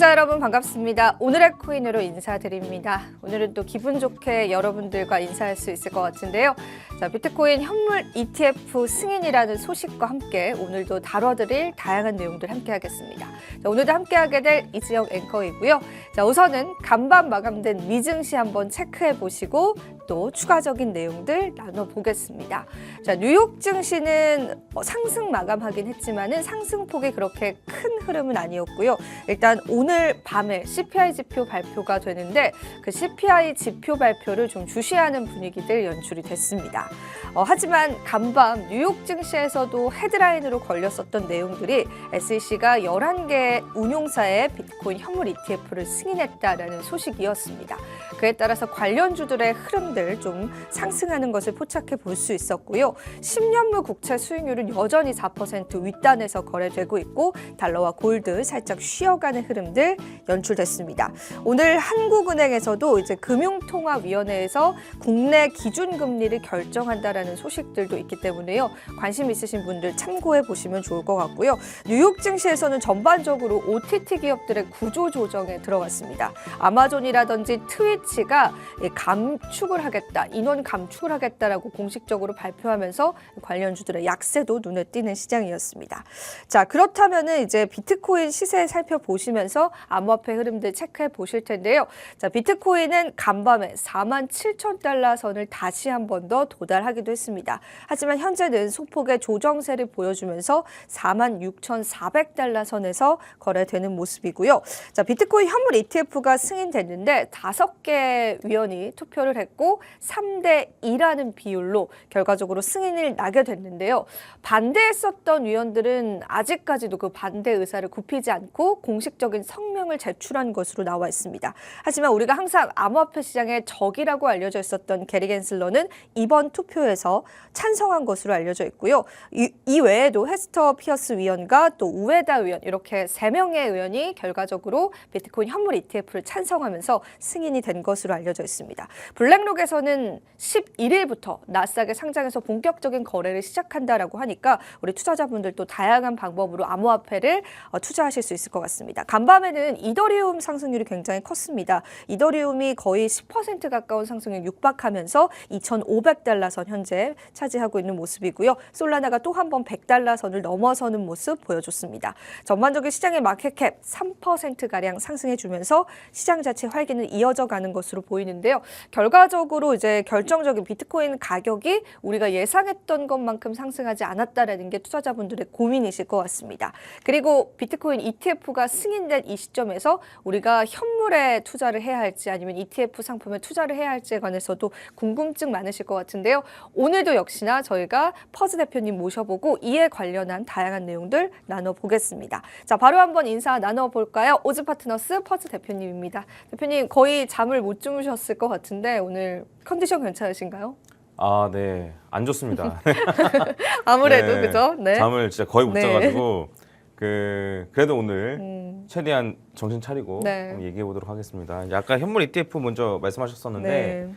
시청자 여러분 반갑습니다. 오늘의 코인으로 인사드립니다. 오늘은 또 기분 좋게 여러분들과 인사할 수 있을 것 같은데요. 자, 비트코인 현물 ETF 승인이라는 소식과 함께 오늘도 다뤄드릴 다양한 내용들 함께 하겠습니다. 자, 오늘도 함께 하게 될 이지영 앵커이고요. 자, 우선은 간밤 마감된 미증시 한번 체크해 보시고 또 추가적인 내용들 나눠보겠습니다. 자, 뉴욕 증시는 어, 상승 마감하긴 했지만은 상승폭이 그렇게 큰 흐름은 아니었고요. 일단 오늘 밤에 CPI 지표 발표가 되는데 그 CPI 지표 발표를 좀 주시하는 분위기들 연출이 됐습니다. 어, 하지만 간밤 뉴욕 증시에서도 헤드라인으로 걸렸었던 내용들이 SEC가 11개 운용사의 비트코인 현물 ETF를 승인했다라는 소식이었습니다. 그에 따라서 관련주들의 흐름들 좀 상승하는 것을 포착해 볼 수 있었고요. 10년물 국채 수익률은 여전히 4% 윗단에서 거래되고 있고 달러와 골드 살짝 쉬어가는 흐름들 연출됐습니다. 오늘 한국은행에서도 이제 금융통화위원회에서 국내 기준금리를 결정한다라는 소식들도 있기 때문에요. 관심 있으신 분들 참고해 보시면 좋을 것 같고요. 뉴욕 증시에서는 전반적으로 OTT 기업들의 구조 조정에 들어갔습니다. 아마존이라든지 트위치가 이 감축을 하 겠다, 인원 감축을 하겠다라고 공식적으로 발표하면서 관련주들의 약세도 눈에 띄는 시장이었습니다. 자, 그렇다면은 이제 비트코인 시세 살펴보시면서 암호화폐 흐름들 체크해 보실 텐데요. 자, 비트코인은 간밤에 4만 7천 달러 선을 다시 한 번 더 도달하기도 했습니다. 하지만 현재는 소폭의 조정세를 보여주면서 4만 6,400달러 선에서 거래되는 모습이고요. 자, 비트코인 현물 ETF가 승인됐는데 다섯 개 위원이 투표를 했고 3대 2라는 비율로 결과적으로 승인을 나게 됐는데요. 반대했었던 위원들은 아직까지도 그 반대 의사를 굽히지 않고 공식적인 성명을 제출한 것으로 나와 있습니다. 하지만 우리가 항상 암호화폐 시장의 적이라고 알려져 있었던 게리 겐슬러는 이번 투표에서 찬성한 것으로 알려져 있고요. 이, 이 외에도 헤스터 피어스 위원과 또 우에다 위원 이렇게 세 명의 의원이 결과적으로 비트코인 현물 ETF를 찬성하면서 승인이 된 것으로 알려져 있습니다. 블랙록 에서는 11일부터 나스닥에 상장해서 본격적인 거래를 시작한다라고 하니까 우리 투자자분들도 다양한 방법으로 암호화폐를 어, 투자하실 수 있을 것 같습니다. 간밤에는 이더리움 상승률이 굉장히 컸습니다. 이더리움이 거의 10% 가까운 상승률 육박하면서 2,500달러 선 현재 차지하고 있는 모습이고요. 솔라나가 또 한 번 100달러 선을 넘어서는 모습 보여줬습니다. 전반적인 시장의 마켓캡 3%가량 상승해주면서 시장 자체 활기는 이어져 가는 것으로 보이는데요. 결과적으로 이제 결정적인 비트코인 가격이 우리가 예상했던 것만큼 상승하지 않았다라는 게 투자자분들의 고민이실 것 같습니다. 그리고 비트코인 ETF가 승인된 이 시점에서 우리가 현물에 투자를 해야 할지 아니면 ETF 상품에 투자를 해야 할지에 관해서도 궁금증 많으실 것 같은데요. 오늘도 역시나 저희가 퍼즈 대표님 모셔보고 이에 관련한 다양한 내용들 나눠보겠습니다. 자, 바로 한번 인사 나눠볼까요? 오즈 파트너스 퍼즈 대표님입니다. 대표님 거의 잠을 못 주무셨을 것 같은데 오늘 컨디션 괜찮으신가요? 아, 네. 안 좋습니다. 아무래도 네. 그죠? 네. 잠을 진짜 거의 못 네. 자가지고 그 그래도 오늘 음, 최대한 정신 차리고 네. 얘기해 보도록 하겠습니다. 아까 현물 ETF 먼저 말씀하셨었는데 네.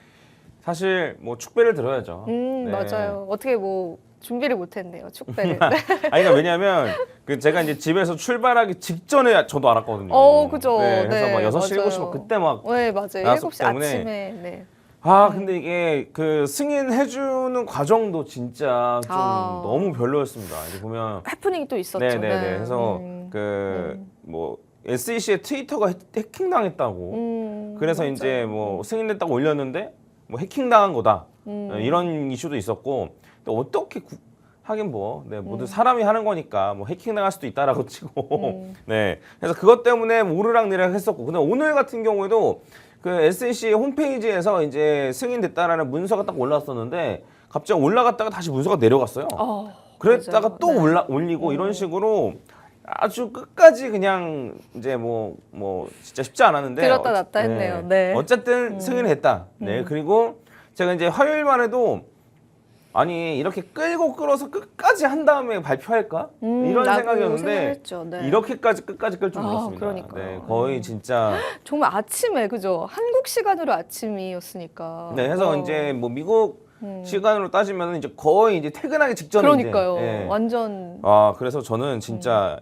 사실 뭐 축배를 들어야죠. 음 네. 맞아요. 어떻게 뭐 준비를 못했네요. 축배를. 네. 아니 그러니까 왜냐면 그 제가 이제 집에서 출발하기 직전에 저도 알았거든요. 어, 그죠. 네, 그래서 네, 막 6시, 맞아요. 7시 막 그때 막 네 맞아요. 나왔기 7시 때문에 아침에. 네. 아 근데 이게 그 승인해주는 과정도 진짜 좀 아. 너무 별로였습니다. 이제 보면 해프닝이 또 있었죠. 네네네. 네. 그래서 음. 그 뭐 SEC의 트위터가 해- 해킹당했다고. 음, 그래서 맞아요. 이제 뭐 승인됐다고 올렸는데 뭐 해킹당한 거다. 음. 어, 이런 이슈도 있었고 또 어떻게 구- 하긴 뭐 네, 모두 음. 사람이 하는 거니까 뭐 해킹당할 수도 있다라고 치고 음. 네 그래서 그것 때문에 뭐 오르락내리락 했었고 근데 오늘 같은 경우에도 그 SEC 홈페이지에서 이제 승인됐다라는 문서가 딱 올랐었는데 갑자기 올라갔다가 다시 문서가 내려갔어요. 어, 그랬다가 맞아요. 또 네. 올라 올리고 음. 이런 식으로 아주 끝까지 그냥 이제 뭐뭐 진짜 쉽지 않았는데 들었다 놨다 했네요. 네. 어쨌든 음. 승인을 했다. 네 음. 그리고 제가 이제 화요일만 해도 아니 이렇게 끌고 끌어서 끝까지 한 다음에 발표할까 음, 이런 생각이었는데 생각했죠. 네. 이렇게까지 끝까지 끌 줄 아, 몰랐습니다. 그러니까요. 네, 거의 음. 진짜 정말 아침에 그죠? 한국 시간으로 아침이었으니까. 네 해서 어. 이제 뭐 미국 음. 시간으로 따지면 이제 거의 이제 퇴근하기 직전에 그러니까요. 예. 완전 아 그래서 저는 진짜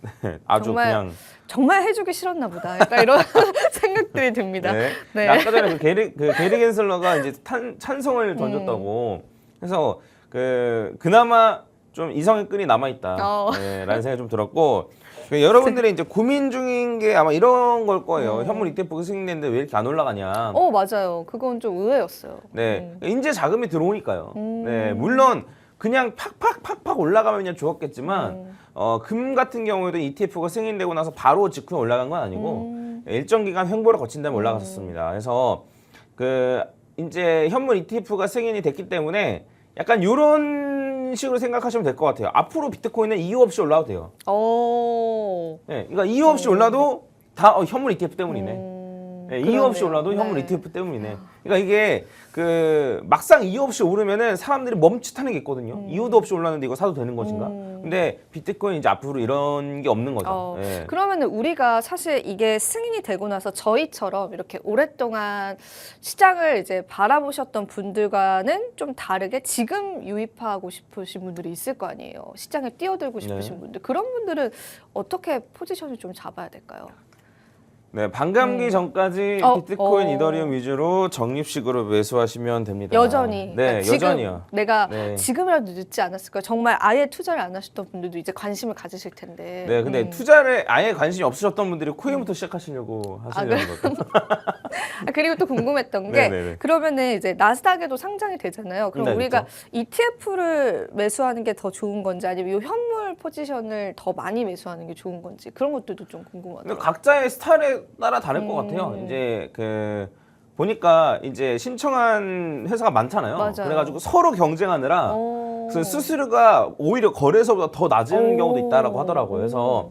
아주 정말 그냥 정말 해주기 싫었나 보다. 약간 이런 생각들이 듭니다. 네. 네. 아까 전에 그 게리 그 게리 겐슬러가 이제 탄, 찬성을 던졌다고 음. 그래서 그 그나마 좀 이성의 끈이 남아 있다. 어. 네, 라는 생각이 좀 들었고 그 여러분들이 이제 고민 중인 게 아마 이런 걸 거예요. 음. 현물 ETF가 승인됐는데 왜 이렇게 안 올라가냐. 어 맞아요. 그건 좀 의외였어요. 네, 음. 인제 자금이 들어오니까요. 음. 네, 물론 그냥 팍팍팍팍 올라가면 그냥 좋았겠지만 음. 어, 금 같은 경우에도 ETF가 승인되고 나서 바로 직후에 올라간 건 아니고 음. 일정 기간 횡보를 거친 다음에 올라갔었습니다. 그래서 그 이제 현물 ETF가 승인이 됐기 때문에 약간 이런 식으로 생각하시면 될 것 같아요. 앞으로 비트코인은 이유 없이 올라도 돼요. 어. 네, 그러니까 이유 없이 올라도 다 어, 현물 ETF 때문이네. 음, 네, 이유 없이 그러네요. 올라도 현물 네. ETF 때문이네. 그러니까 이게 그 막상 이유 없이 오르면은 사람들이 멈칫하는 게 있거든요. 이유도 없이 올랐는데 이거 사도 되는 것인가? 음. 근데 비트코인 이제 앞으로 이런 게 없는 거죠. 어, 예. 그러면은 우리가 사실 이게 승인이 되고 나서 저희처럼 이렇게 오랫동안 시장을 이제 바라보셨던 분들과는 좀 다르게 지금 유입하고 싶으신 분들이 있을 거 아니에요. 시장에 뛰어들고 싶으신 네. 분들. 그런 분들은 어떻게 포지션을 좀 잡아야 될까요? 네, 반감기 음. 전까지 어, 비트코인, 어. 이더리움 위주로 적립식으로 매수하시면 됩니다. 여전히. 네, 그러니까 지금 여전히요. 내가 네. 지금이라도 늦지 않았을까요? 정말 아예 투자를 안 하셨던 분들도 이제 관심을 가지실 텐데. 네, 근데 음. 투자를 아예 관심이 없으셨던 분들이 코인부터 시작하시려고 하시려는 거죠. 아, 그리고 또 궁금했던 게 네네네. 그러면은 이제 나스닥에도 상장이 되잖아요. 그럼 네, 우리가 그렇죠. ETF를 매수하는 게 더 좋은 건지 아니면 이 현물 포지션을 더 많이 매수하는 게 좋은 건지 그런 것들도 좀 궁금하더라고요. 각자의 스타일에 따라 다를 것 음. 같아요. 이제 그 보니까 이제 신청한 회사가 많잖아요. 맞아요. 그래가지고 서로 경쟁하느라 어. 그 수수료가 오히려 거래소보다 더 낮은 오. 경우도 있다라고 하더라고요. 그래서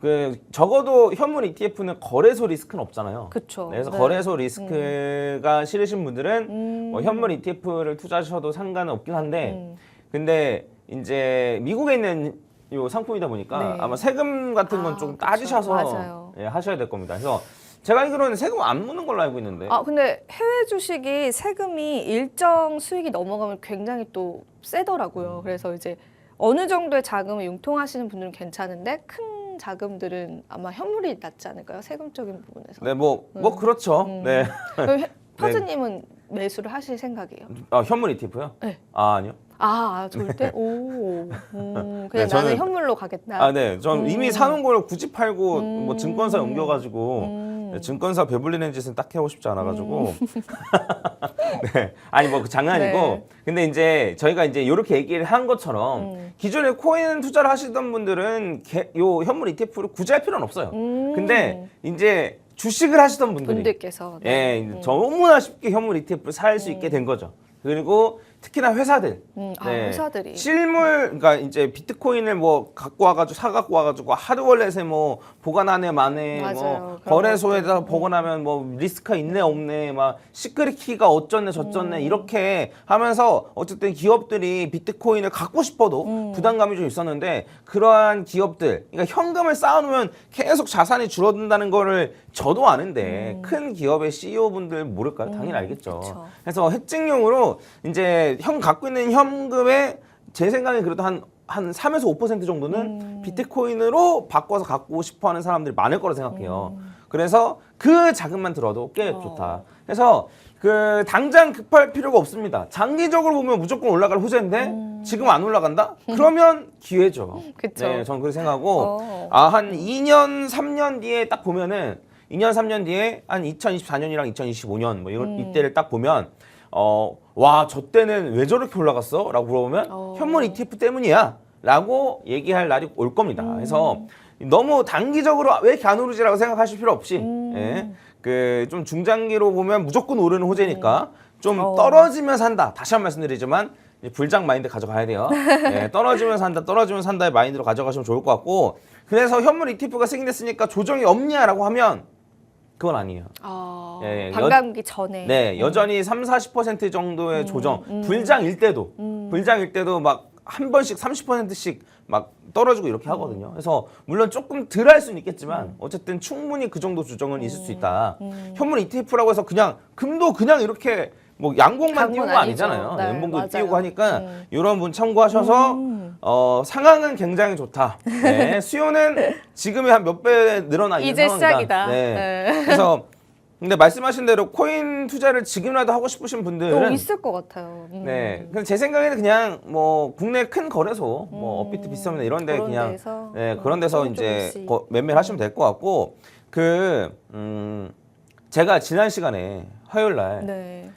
그 적어도 현물 ETF는 거래소 리스크는 없잖아요. 그쵸. 그래서 네. 거래소 리스크가 싫으신 분들은 음. 뭐 현물 ETF를 투자하셔도 상관은 없긴 한데 음. 근데 이제 미국에 있는 요 상품이다 보니까 네. 아마 세금 같은 건 아, 좀 그쵸. 따지셔서 맞아요. 예, 하셔야 될 겁니다. 그래서 제가 알기로는 세금 안 묻는 걸로 알고 있는데 아 근데 해외 주식이 세금이 일정 수익이 넘어가면 굉장히 또 음. 세더라고요. 그래서 이제 어느 정도의 자금을 융통하시는 분들은 괜찮은데 큰 자금들은 아마 현물이 낫지 않을까요? 세금적인 부분에서. 네, 뭐, 뭐 음. 그렇죠. 음. 네. 그럼 해- 퍼즈님은 매수를 하실 생각이에요? 아, 현물 ETF요? 네. 아, 아니요. 아, 아 절대? 오. 음, 그냥 네, 저는- 나는 현물로 가겠다. 아, 네. 전 음. 이미 사놓은 걸 굳이 팔고 음. 뭐 증권사에 옮겨가지고 음. 네, 증권사 배불리는 짓은 딱히 하고 싶지 않아가지고. 네. 아니 뭐 그 장난이고. 네. 근데 이제 저희가 이제 이렇게 얘기를 한 것처럼 음. 기존에 코인 투자를 하시던 분들은 개- 요 현물 ETF를 굳이 할 필요는 없어요. 음. 근데 이제 주식을 하시던 분들이 분들께서 예, 네. 이제 음. 너무나 쉽게 현물 ETF를 살 수 있게 된 거죠. 그리고 특히나 회사들 음, 아, 네. 회사들이 실물 그러니까 이제 비트코인을 뭐 갖고 와가지고 사 갖고 와가지고 하드월렛에 뭐 보관하네 마네 맞아요. 뭐 그런 거래소에다. 보관하면 뭐 리스크가 있네 없네 막 시크릿 키가 어쩌네 저쩌네 음. 이렇게 하면서 어쨌든 기업들이 비트코인을 갖고 싶어도 음. 부담감이 좀 있었는데 그러한 기업들 그러니까 현금을 쌓아놓으면 계속 자산이 줄어든다는 거를 저도 아는데 큰 기업의 CEO 분들 모를까요? 당연히 음, 알겠죠. 그쵸. 그래서 해증용으로 이제 현 갖고 있는 현금의 제 생각에 그래도 한 한 3에서 5% 정도는 음. 비트코인으로 바꿔서 갖고 싶어 하는 사람들이 많을 거라 생각해요. 음. 그래서 그 자금만 들어도 꽤 어. 좋다. 그래서 그 당장 급할 필요가 없습니다. 장기적으로 보면 무조건 올라갈 호재인데 지금 안 올라간다? 그러면 기회죠. 음. 그쵸. 네, 저는 그렇게 생각하고 어. 아, 한 2년, 3년 뒤에 딱 보면은 2년, 3년 뒤에 한 2024년이랑 2025년 뭐 이런 음. 이때를 딱 보면 어, 와, 저 때는 왜 저렇게 올라갔어? 라고 물어보면 어. 현물 ETF 때문이야. 라고 얘기할 날이 올 겁니다. 음. 그래서 너무 단기적으로 왜 이렇게 안 오르지라고 생각하실 필요 없이 음. 예. 그 좀 중장기로 보면 무조건 오르는 호재니까 좀 어. 떨어지면 산다. 다시 한 번 말씀드리지만 이제 불장 마인드 가져가야 돼요. 예, 떨어지면 산다, 떨어지면 산다의 마인드로 가져가시면 좋을 것 같고 그래서 현물 ETF가 승인됐으니까 조정이 없냐라고 하면 그건 아니에요. 아, 예, 예. 반감기 전에. 네, 여전히 3, 40% 정도의 조정. 음. 불장일 때도 음. 불장일 때도 막 한 번씩 30%씩 막 떨어지고 이렇게 하거든요. 그래서 물론 조금 덜 할 수는 있겠지만 어쨌든 충분히 그 정도 조정은 있을 수 있다. 음. 현물 ETF라고 해서 그냥 금도 그냥 이렇게 뭐 양봉만 아니죠. 아니잖아요. 네, 연봉도 맞아요. 띄우고 하니까 음. 이런 분 참고하셔서 음. 어, 상황은 굉장히 좋다. 네, 수요는 지금이 한몇 배 늘어나 있는 이제 상황이다. 시작이다. 네. 네. 그래서 근데 말씀하신 대로 코인 투자를 지금이라도 하고 싶으신 또 분들은 있을 것 같아요. 음. 네, 근데 제 생각에는 그냥 뭐 국내 큰 거래소, 뭐 업비트 비썸이나 이런 데 그런 그냥 데서, 네 음, 그런 데서 이제. 거- 매매를 하시면 될 것 같고 그 음, 제가 지난 시간에 화요일 날 네.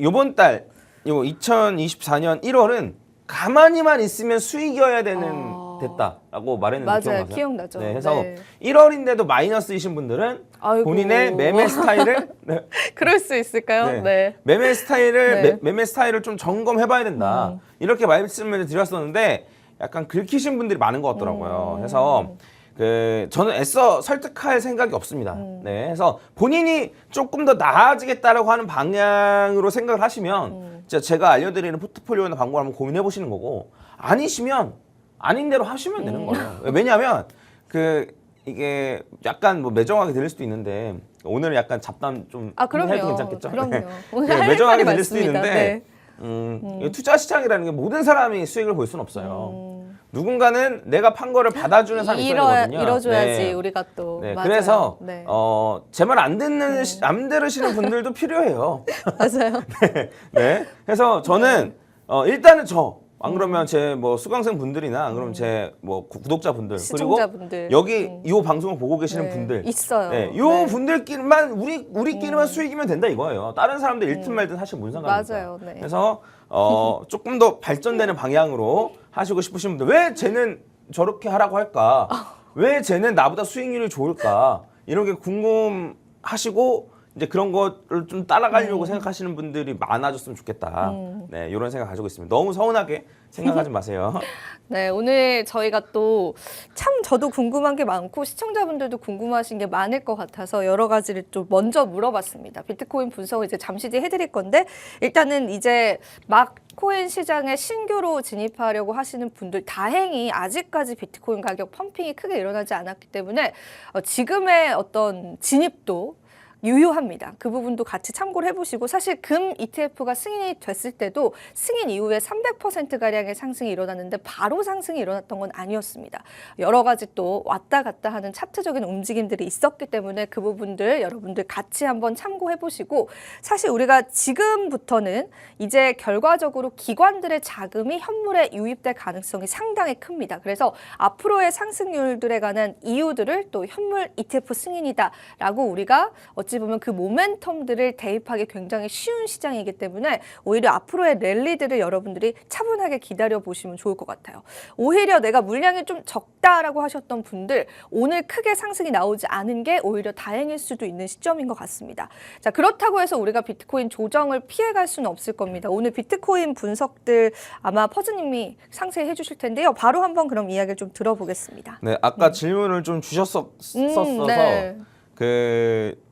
요번 달, 요 2024년 1월은 가만히만 있으면 수익이어야 되는 아. 됐다라고 말했는데 맞아요. 기억나세요? 기억나죠. 네, 그래서 네. 1월인데도 마이너스이신 분들은 아이고. 본인의 매매 스타일을 네, 그럴 수 있을까요? 네. 네. 매매 스타일을 네. 매, 매매 스타일을 좀 점검해봐야 된다 음. 이렇게 말씀을 드렸었는데 약간 긁히신 분들이 많은 것 같더라고요. 음. 그래서 그 저는 애써 설득할 생각이 없습니다. 음. 네, 그래서 본인이 조금 더 나아지겠다라고 하는 방향으로 생각을 하시면 음. 진짜 제가 알려드리는 포트폴리오나 광고를 한번 고민해 보시는 거고 아니시면 아닌 대로 하시면 되는 음. 거예요. 왜냐하면 그 이게 약간 뭐 매정하게 들릴 수도 있는데 오늘은 약간 잡담 좀 아 그럼요. 해도 괜찮겠죠? 그럼요. 네. 오늘 네, 할 매정하게 말이 들릴 수도. 있는데 네. 음, 이 투자 시장이라는 게 모든 사람이 수익을 볼 수는 없어요. 음. 누군가는 내가 판 거를 받아주는 사람이 있어야 이뤄, 되거든요. 이뤄줘야지 네. 우리가 또 네, 맞아요. 그래서 네. 어, 제 말 안 듣는 시- 안 들으시는 분들도 필요해요. 맞아요. 네. 그래서 저는 어, 일단은 저 안 그러면 제 뭐 수강생 분들이나 안 그러면 제 뭐 구독자 분들 그리고 시청자분들 여기 음. 이 방송을 보고 계시는 네, 분들 있어요. 네, 요 네. 음. 분들끼리만 우리 우리끼리만 수익이면 된다 이거예요. 다른 사람들 잃든 말든 사실 뭔 상관입니까? 맞아요. 네. 그래서 어, 조금 더 발전되는 방향으로 하시고 싶으신 분들 왜 쟤는 저렇게 하라고 할까? 왜 쟤는 나보다 수익률이 좋을까? 이런 게 궁금하시고 이제 그런 거를 좀 따라가려고 생각하시는 분들이 많아졌으면 좋겠다. 음. 네, 이런 생각 가지고 있습니다. 너무 서운하게 생각하지 마세요. 네, 오늘 저희가 또 참 저도 궁금한 게 많고 시청자분들도 궁금하신 게 많을 것 같아서 여러 가지를 좀 먼저 물어봤습니다. 비트코인 분석을 이제 잠시 뒤에 해드릴 건데 일단은 이제 막 코인 시장에 신규로 진입하려고 하시는 분들 다행히 아직까지 비트코인 가격 펌핑이 크게 일어나지 않았기 때문에 어, 지금의 어떤 진입도 유효합니다. 그 부분도 같이 참고를 해보시고 사실 금 ETF가 승인이 됐을 때도 승인 이후에 300% 가량의 상승이 일어났는데 바로 상승이 일어났던 건 아니었습니다. 여러 가지 또 왔다 갔다 하는 차트적인 움직임들이 있었기 때문에 그 부분들 여러분들 같이 한번 참고해 보시고 사실 우리가 지금부터는 이제 결과적으로 기관들의 자금이 현물에 유입될 가능성이 상당히 큽니다. 그래서 앞으로의 상승률들에 관한 이유들을 또 현물 ETF 승인이다라고 우리가 어찌 보면 그 모멘텀들을 대입하기 굉장히 쉬운 시장이기 때문에 오히려 앞으로의 랠리들을 여러분들이 차분하게 기다려 보시면 좋을 것 같아요. 오히려 내가 물량이 좀 적다라고 하셨던 분들 오늘 크게 상승이 나오지 않은 게 오히려 다행일 수도 있는 시점인 것 같습니다. 자 그렇다고 해서 우리가 비트코인 조정을 피해갈 수는 없을 겁니다. 오늘 비트코인 분석들 아마 퍼즈님이 상세히 해주실 텐데요. 바로 한번 그럼 이야기를 좀 들어보겠습니다. 네, 아까 질문을 좀 주셨었어서 음, 네. 그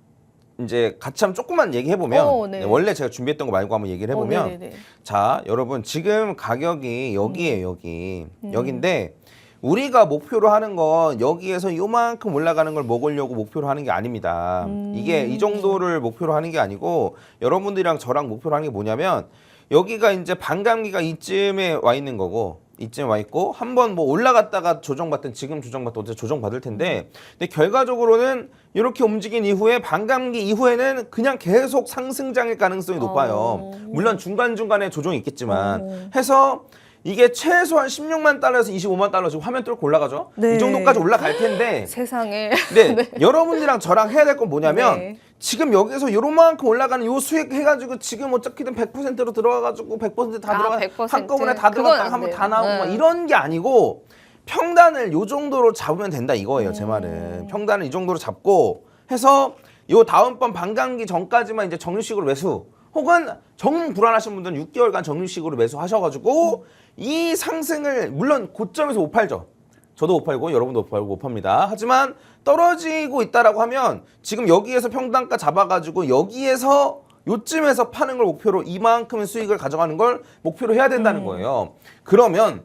이제 같이 한번 조금만 얘기해 보면 어, 네. 원래 제가 준비했던 거 말고 한번 얘기를 어, 해보면 네네네. 자 여러분 지금 가격이 여기에요 여기 음. 여기인데 우리가 목표로 하는 건 여기에서 요만큼 올라가는 걸 먹으려고 목표로 하는 게 아닙니다. 음. 이게 이 정도를 목표로 하는 게 아니고 여러분들이랑 저랑 목표로 하는 게 뭐냐면 여기가 이제 반감기가 이쯤에 와 있는 거고 이쯤에 와 있고 한번 뭐 올라갔다가 조정받든 지금 조정받든 어제 조정받을 텐데 근데 결과적으로는 이렇게 움직인 이후에 반감기 이후에는 그냥 계속 상승장일 가능성이 높아요. 어. 물론 중간중간에 조정이 있겠지만 어. 해서 이게 최소한 16만 달러에서 25만 달러 지금 화면 뚫고 올라가죠. 네. 이 정도까지 올라갈 텐데 세상에. 네, 여러분들이랑 저랑 해야 될 건 뭐냐면 네. 지금 여기서 요만큼 올라가는 요 수익 해가지고 지금 어차피든 100%로 들어가가지고 100%다 아, 들어가 100%. 한꺼번에 다 그건 들어갔다가 안 한번 돼요. 다 나오고 네. 막 이런 게 아니고 평단을 요 정도로 잡으면 된다 이거예요 제 음. 말은 평단을 이 정도로 잡고 해서 요 다음번 반감기 전까지만 이제 정유식으로 매수 혹은 정 불안하신 분들은 6개월간 정유식으로 매수하셔가지고 이 상승을 물론 고점에서 못 팔죠. 저도 못 팔고 여러분도 못 팔고 못 팝니다. 하지만 떨어지고 있다라고 하면 지금 여기에서 평단가 잡아가지고 여기에서 요쯤에서 파는 걸 목표로 이만큼의 수익을 가져가는 걸 목표로 해야 된다는 음. 거예요. 그러면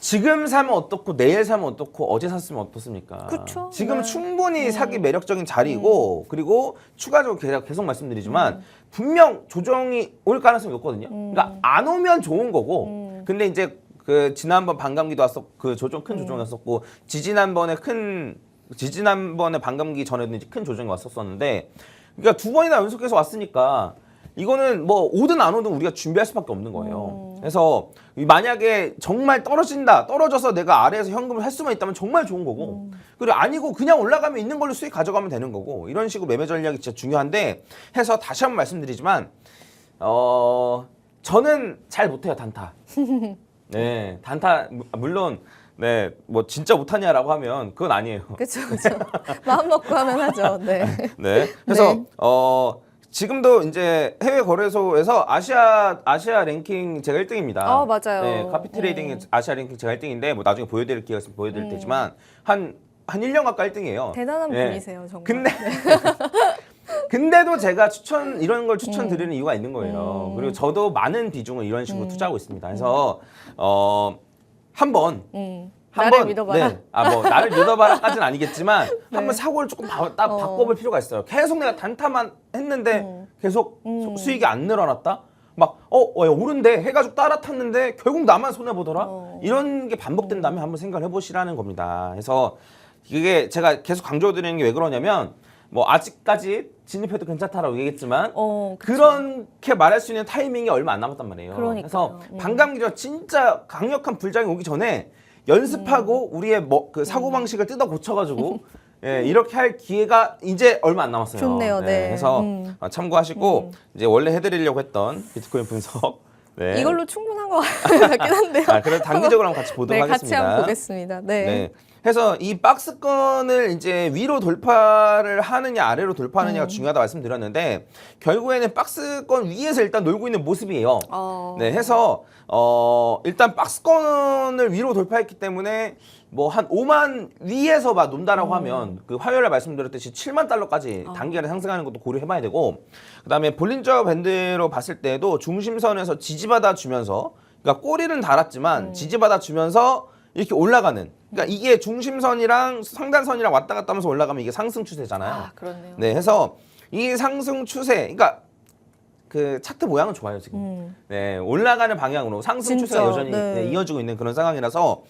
지금 사면 어떻고 내일 사면 어떻고 어제 샀으면 어떻습니까? 그쵸. 지금 네. 충분히 사기 매력적인 자리이고 그리고 추가적으로 계속, 계속 말씀드리지만 음. 분명 조정이 올 가능성이 높거든요. 그러니까 안 오면 좋은 거고 음. 근데 이제 그그 지난번 반감기도 왔었 그 조정 음. 큰 조정이었었고 지지난번에 큰 지지난번에 반감기 전에도 이제 큰 조정이 왔었었는데 그러니까 두 번이나 연속해서 왔으니까 이거는 뭐 오든 안 오든 우리가 준비할 수밖에 없는 거예요. 음. 그래서 이 만약에 정말 떨어진다, 떨어져서 내가 아래에서 현금을 할 수만 있다면 정말 좋은 거고, 음. 그리고 아니고 그냥 올라가면 있는 걸로 수익 가져가면 되는 거고, 이런 식으로 매매 전략이 진짜 중요한데 해서 다시 한번 말씀드리지만, 어 저는 잘 못해요 단타. 네, 단타 무- 물론 네 뭐 진짜 못하냐라고 하면 그건 아니에요. 그렇죠, 그렇죠. 마음 먹고 하면 하죠. 네. 네. 그래서 네. 어 지금도 이제 해외 거래소에서 아시아 아시아 랭킹 제가 1등입니다. 아, 맞아요. 네, 카피 트레이딩 음. 아시아 랭킹 제가 1등인데 뭐 나중에 보여드릴 기회가 있으면 보여드릴 테지만 한 한 1년 가까이 1등이에요. 대단한 네. 분이세요, 정말. 근데 근데도 제가 추천 이런 걸 추천드리는 이유가 있는 거예요. 음. 그리고 저도 많은 비중을 이런 식으로 투자하고 있습니다. 그래서 어 한번 음. 한 나를 번, 믿어봐라. 네. 아, 뭐, 나를 믿어봐라까지는 아니겠지만, 네. 한번 사고를 조금 바, 딱 어. 바꿔볼 필요가 있어요. 계속 내가 단타만 했는데, 음. 계속 음. 수- 수익이 안 늘어났다? 막, 어, 오른데 해가지고 따라 탔는데, 결국 나만 손해 보더라? 어. 이런 게 반복된다면 한번 생각을 해보시라는 겁니다. 그래서, 이게 제가 계속 강조드리는 게 왜 그러냐면, 뭐, 아직까지 진입해도 괜찮다라고 얘기했지만, 어. 그렇게 말할 수 있는 타이밍이 얼마 안 남았단 말이에요. 그러니까요. 그래서 음. 반감기가 진짜 강력한 불장이 오기 전에 연습하고 음. 우리의 뭐 그 사고 방식을 뜯어 고쳐가지고 예, 이렇게 할 기회가 이제 얼마 안 남았어요. 좋네요, 네. 그래서 음. 어, 참고하시고 이제 원래 해드리려고 했던 비트코인 분석. 네. 이걸로 충분한 것 같긴 한데요. 아, 그래도 단기적으로 한번 같이 보도록 네, 같이 하겠습니다. 한번 보겠습니다. 네. 네. 해서 이 박스권을 이제 위로 돌파를 하느냐 아래로 음. 돌파하느냐가 중요하다 말씀드렸는데 결국에는 박스권 위에서 일단 놀고 있는 모습이에요. 어. 네, 해서 어 일단 박스권을 위로 돌파했기 때문에 뭐 한 5만 위에서 막 논다라고 하면 그 화요일에 말씀드렸듯이 7만 달러까지 어. 단기간에 상승하는 것도 고려해봐야 되고 그다음에 볼린저 밴드로 봤을 때도 중심선에서 지지받아 주면서 그러니까 꼬리는 달았지만 음. 지지받아 주면서 이렇게 올라가는 그러니까 이게 중심선이랑 상단선이랑 왔다 갔다 하면서 올라가면 이게 상승 추세잖아요. 아, 그렇네요. 네, 해서 이 상승 추세, 그러니까 그 차트 모양은 좋아요 지금. 음. 네, 올라가는 방향으로 상승 진짜, 추세가 여전히 네. 네, 이어지고 있는 그런 상황이라서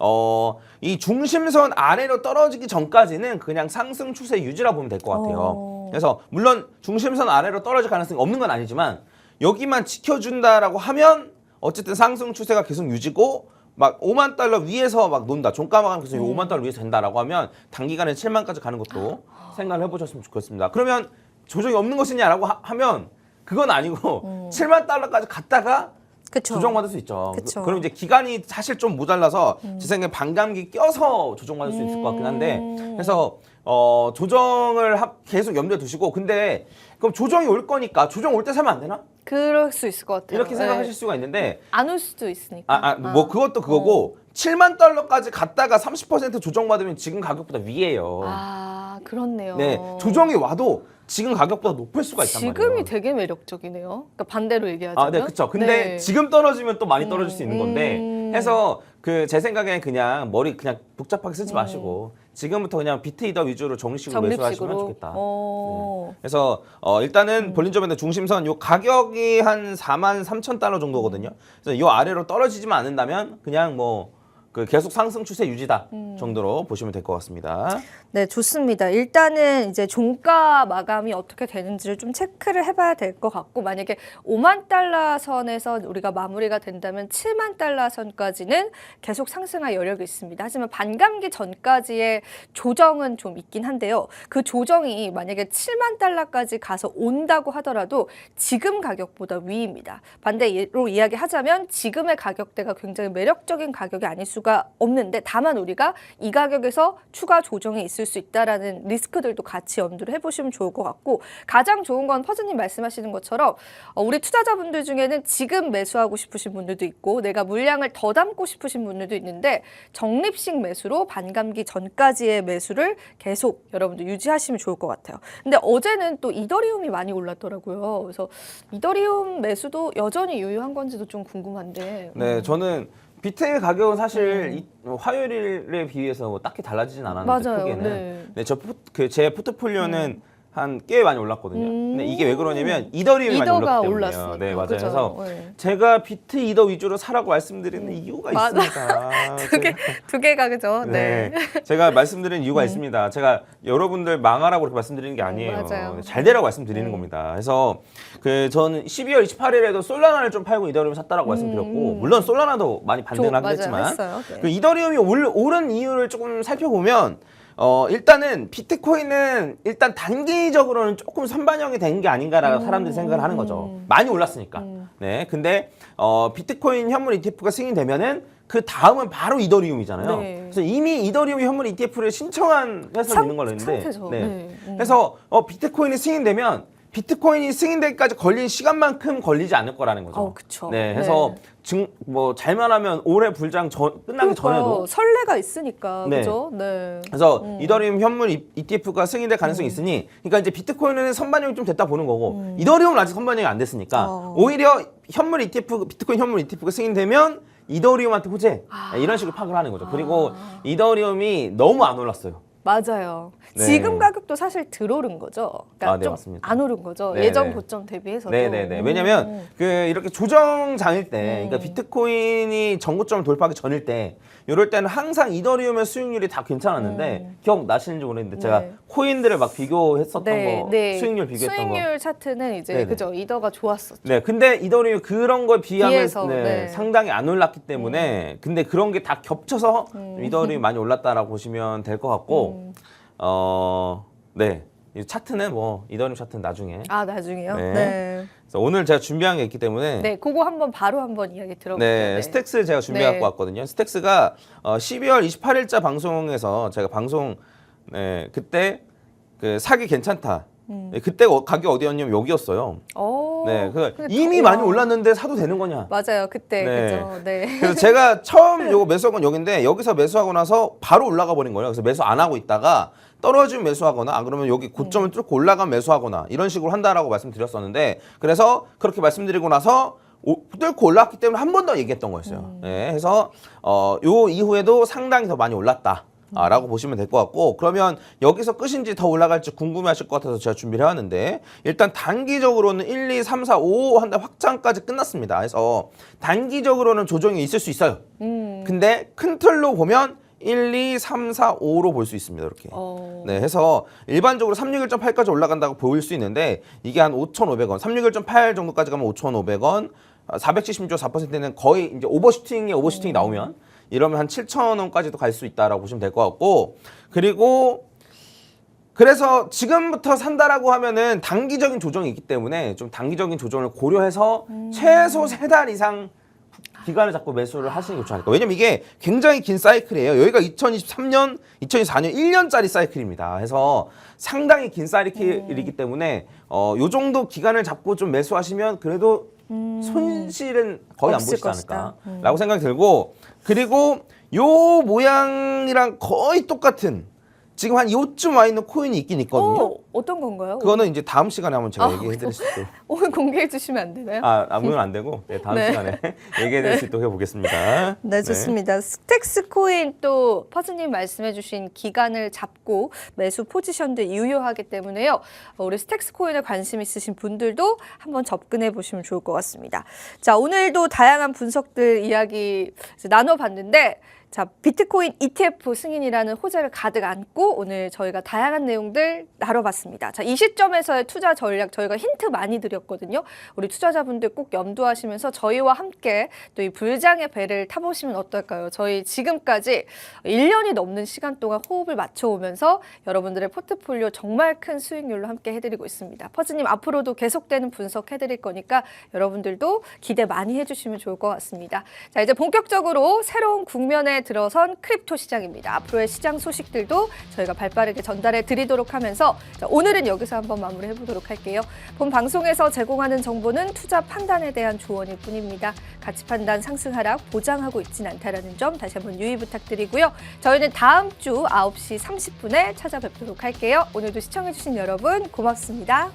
어, 이 중심선 아래로 떨어지기 전까지는 그냥 상승 추세 유지라 보면 될 것 같아요. 어. 그래서 물론 중심선 아래로 떨어질 가능성이 없는 건 아니지만 여기만 지켜준다라고 하면 어쨌든 상승 추세가 계속 유지고 막 5만 달러 위에서 막 논다. 종가만 계속 음. 5만 달러 위에서 된다라고 하면 단기간에 7만까지 가는 것도 생각을 해보셨으면 좋겠습니다. 그러면 조정이 없는 것이냐라고 하, 하면 그건 아니고 7만 달러까지 갔다가 그쵸. 조정받을 수 있죠. 그쵸. 음. 그, 럼 이제 기간이 사실 좀 모자라서 제 생각에 반감기 껴서 조정받을 수 있을 것 같긴 한데 음. 그래서 어 조정을 하- 계속 염두에 두시고 근데 그럼 조정이 올 거니까 조정 올 때 사면 안 되나? 그럴 수 있을 것 같아요. 이렇게 생각하실 네. 수가 있는데 안 올 수도 있으니까. 아, 아, 뭐 그것도 그거고 7만 달러까지 갔다가 30% 조정받으면 지금 가격보다 위에요. 아, 그렇네요. 네, 조정이 와도 지금 가격보다 높을 수가 있단 지금이 말이에요. 되게 매력적이네요. 그러니까 반대로 얘기하자면. 아, 네, 그렇죠. 근데 네. 지금 떨어지면 또 많이 떨어질 수 있는 건데 음. 해서 그 제 생각에는 그냥 머리 그냥 복잡하게 쓰지 마시고 지금부터 그냥 비트 이더 위주로 정식으로 매수하시면. 좋겠다. 어. 그래서 어 일단은 볼린저밴드 중심선 요 가격이 한 4만 3천 달러 정도거든요. 그래서 요 아래로 떨어지지만 않는다면 그냥 뭐 그 계속 상승 추세 유지다 음. 정도로 보시면 될 것 같습니다. 네, 좋습니다. 일단은 이제 종가 마감이 어떻게 되는지를 좀 체크를 해봐야 될 것 같고, 만약에 5만 달러 선에서 우리가 마무리가 된다면 7만 달러 선까지는 계속 상승할 여력이 있습니다. 하지만 반감기 전까지의 조정은 좀 있긴 한데요. 그 조정이 만약에 7만 달러까지 가서 온다고 하더라도 지금 가격보다 위입니다. 반대로 이야기하자면 지금의 가격대가 굉장히 매력적인 가격이 아닐 수가 없는데 다만 우리가 이 가격에서 추가 조정이 있을 수 있다라는 리스크들도 같이 염두를 해보시면 좋을 것 같고 가장 좋은 건 퍼즈님 말씀하시는 것처럼 어, 우리 투자자분들 중에는 지금 매수하고 싶으신 분들도 있고 내가 물량을 더 담고 싶으신 분들도 있는데 적립식 매수로 반감기 전까지의 매수를 계속 여러분들 유지하시면 좋을 것 같아요. 근데 어제는 또 이더리움이 많이 올랐더라고요. 그래서 이더리움 매수도 여전히 유효한 건지도 좀 궁금한데. 네, 음. 저는 비트의 가격은 사실 이, 뭐 화요일에 비해서 뭐 딱히 달라지진 않았는데 맞아요. 크게는. 네. 네, 저그제 포트폴리오는 한 꽤 많이 올랐거든요. 음. 근데 이게 왜 그러냐면 이더리움이 많이 이더가 올랐기 때문에. 올랐으니까. 네, 맞아요. 그죠? 그래서 네. 제가 비트 이더 위주로 사라고 말씀드리는 이유가 맞아. 있습니다. 두 개, 두 개가 그죠? 네. 네. 제가 말씀드리는 이유가 있습니다. 제가 여러분들 망하라고 그렇게 말씀드리는 게 아니에요. 음, 맞아요. 잘 되라고 말씀드리는 음. 겁니다. 그래서 그 저는 12월 28일에도 솔라나를 좀 팔고 이더리움 샀다라고 말씀드렸고 음. 물론 솔라나도 많이 반등을 조- 하긴 맞아요. 했지만 했어요. 네. 그 이더리움이 올, 오른 이유를 조금 살펴보면 어 일단은 비트코인은 일단 단기적으로는 조금 선반영이 된 게 아닌가라고 음. 사람들이 생각을 하는 거죠. 많이 올랐으니까. 음. 네. 근데 어 비트코인 현물 ETF가 승인되면은 그 다음은 바로 이더리움이잖아요. 네. 그래서 이미 이더리움 현물 ETF를 신청한 회사가 상- 있는 걸로 했는데. 네. 네. 음. 그래서 어 비트코인이 승인되면 비트코인이 승인되기까지 걸린 시간만큼 걸리지 않을 거라는 거죠. 어, 그쵸. 네, 해서 네. 증 뭐 잘만 하면 올해 불장 전, 끝나기 전에도 설레가 있으니까 네. 그죠? 네. 그래서 음. 이더리움 현물 이- ETF가 승인될 가능성이 있으니 그러니까 이제 비트코인은 선반영이 좀 됐다 보는 거고 음. 이더리움은 아직 선반영이 안 됐으니까 어. 오히려 현물 ETF 비트코인 현물 ETF가 승인되면 이더리움한테 호재 아. 네, 이런 식으로 파악을 하는 거죠. 그리고 이더리움이 너무 안 올랐어요. 맞아요. 네. 지금 가격도 사실 들어오른 거죠. 그러니까 아, 네, 좀 맞습니다. 안 오른 거죠. 네, 예전 네. 고점 대비해서도. 네네네. 음. 왜냐면 그 이렇게 조정장일 때, 음. 그러니까 비트코인이 전고점을 돌파하기 전일 때, 이럴 때는 항상 이더리움의 수익률이 다 괜찮았는데 음. 기억 나시는지 모르겠는데 제가 네. 코인들을 막 비교했었던 네, 거, 네. 수익률 비교했던 거. 수익률 차트는 이제 네네. 그죠 이더가 좋았었죠. 네, 근데 이더리움 그런 거에 비하면 비해서, 네, 네. 상당히 안 올랐기 때문에 근데 그런 게 다 겹쳐서 음. 이더리움이 많이 올랐다라고 보시면 될 것 같고 음. 어, 네. 이 차트는 뭐 이더리움 차트는 나중에. 아 나중에요. 네. 네. 그래서 오늘 제가 준비한 게 있기 때문에 네, 그거 한번 바로 한번 이야기 들어볼게요. 네, 스택스 제가 준비해 네. 갖고 왔거든요. 스택스가 어, 12월 28일자 방송에서 제가 방송 네, 그때 그 사기 괜찮다. 음. 네, 그때 어- 가격 어디였냐면 여기였어요. 어. 네, 그 근데 이미 더- 많이 와. 올랐는데 사도 되는 거냐? 맞아요, 그때 네. 그죠. 네. 그래서 제가 처음 요거 매수한 건 여기인데 여기서 매수하고 나서 바로 올라가 버린 거예요. 그래서 매수 안 하고 있다가 떨어지면 매수하거나 안 그러면 여기 고점을 뚫고 올라가면 매수하거나 이런 식으로 한다라고 말씀드렸었는데 그래서 그렇게 말씀드리고 나서 오- 뚫고 올랐기 때문에 한 번 더 얘기했던 거였어요. 네, 해서 어, 요 이후에도 상당히 더 많이 올랐다. 아, 라고 보시면 될 것 같고 그러면 여기서 끝인지 더 올라갈지 궁금해하실 것 같아서 제가 준비를 해왔는데 일단 단기적으로는 1, 2, 3, 4, 5 한달 확장까지 끝났습니다. 그래서 단기적으로는 조정이 있을 수 있어요. 음. 근데 큰 틀로 보면 1, 2, 3, 4, 5로 볼 수 있습니다. 이렇게. 어. 네, 해서 일반적으로 361.8까지 올라간다고 보일 수 있는데 이게 한 5,500원, 361.8 정도까지 가면 5,500원, 470조 4%는 거의 이제 오버슈팅에 오버슈팅이 나오면 이러면 한 7,000원까지도 갈 수 있다라고 보시면 될 것 같고 그리고 그래서 지금부터 산다라고 하면은 단기적인 조정이 있기 때문에 좀 단기적인 조정을 고려해서 최소 세 달 이상 기간을 잡고 매수를 하시는 게 좋지 않을까. 왜냐면 이게 굉장히 긴 사이클이에요. 여기가 2023년, 2024년 1년짜리 사이클입니다. 해서 상당히 긴 사이클이기 때문에 어, 요 정도 기간을 잡고 좀 매수하시면 그래도 손실은 거의 안 없을 보시지 것이다. 않을까라고 생각이 들고 그리고 요 모양이랑 거의 똑같은 지금 한 요쯤 와 있는 코인이 있긴 있거든요. 어, 어떤 건가요? 그거는 이제 다음 시간에 한번 제가 아, 얘기해 드릴 수 있도록. 오늘 공개해 주시면 안 되나요? 아, 아무는 안 되고 네, 다음 네. 시간에 얘기해 드릴 수 있도록 해보겠습니다. 네, 좋습니다. 스택스 코인 또 퍼즈님 말씀해 주신 기간을 잡고 매수 포지션도 유효하기 때문에요. 어, 우리 스택스 코인에 관심 있으신 분들도 한번 접근해 보시면 좋을 것 같습니다. 자, 오늘도 다양한 분석들 이야기 나눠봤는데. 자, 비트코인 ETF 승인이라는 호재를 가득 안고 오늘 저희가 다양한 내용들 나눠봤습니다. 자, 이 시점에서의 투자 전략 저희가 힌트 많이 드렸거든요. 우리 투자자분들 꼭 염두하시면서 저희와 함께 또 이 불장의 배를 타보시면 어떨까요? 저희 지금까지 1년이 넘는 시간 동안 호흡을 맞춰오면서 여러분들의 포트폴리오 정말 큰 수익률로 함께 해드리고 있습니다. 퍼즈님 앞으로도 계속되는 분석 해드릴 거니까 여러분들도 기대 많이 해주시면 좋을 것 같습니다. 자, 이제 본격적으로 새로운 국면 에 들어선 크립토 시장입니다. 앞으로의 시장 소식들도 저희가 발빠르게 전달해 드리도록 하면서 자, 오늘은 여기서 한번 마무리해 보도록 할게요. 본 방송에서 제공하는 정보는 투자 판단에 대한 조언일 뿐입니다. 가치 판단 상승 하락 보장하고 있진 않다라는 점 다시 한번 유의 부탁드리고요. 저희는 다음 주 9시 30분에 찾아뵙도록 할게요. 오늘도 시청해 주신 여러분 고맙습니다.